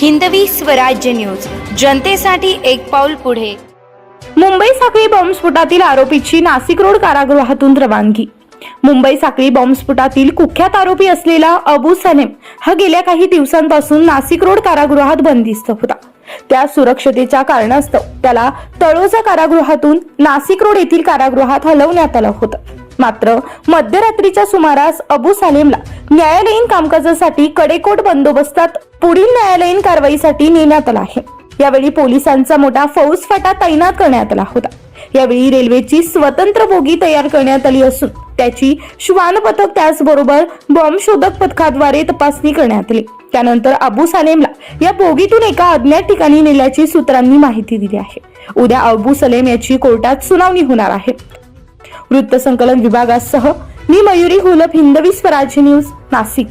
Hindavi Swarajya news. जनतेसाठी एक पाऊल पुढे. मुंबई साखळी बॉम्बस्फोटातील आरोपीची नाशिक रोड कारागृहातून रवानगी. मुंबई साखळी बॉम्बस्फोटातील कुख्यात आरोपी असलेला अबू सनेम हा गेल्या काही दिवसांपासून नाशिक रोड कारागृहात बंदिस्त होता. त्या सुरक्षतेच्या कारणास्तव त्याला तळोजा कारागृहातून नाशिक रोड येथील कारागृहात हलवण्यात आलं होतं. मात्र मध्यरात्रीच्या सुमारास अबू सालेमला न्यायालयीन कामकाजासाठी कडेकोट बंदोबस्तात पुढील न्यायालयीन कारवाईसाठी नेण्यात आला आहे. यावेळी पोलिसांचा मोठा फौजफाटा तैनात करण्यात आला होता. यावेळी रेल्वेची स्वतंत्र बोगी तयार करण्यात आली असून त्याची श्वान पथक त्याचबरोबर बॉम्ब शोधक पथकाद्वारे तपासणी करण्यात आली. त्यानंतर अबू सालेमला या बोगीतून एका अज्ञात ठिकाणी नेल्याची सूत्रांनी माहिती दिली आहे. उद्या अबू सलेम याची कोर्टात सुनावणी होणार आहे. वृत्तसंकलन विभागासह मी मयुरी हुलप हिंदवी स्वराज्य न्यूज नाशिक.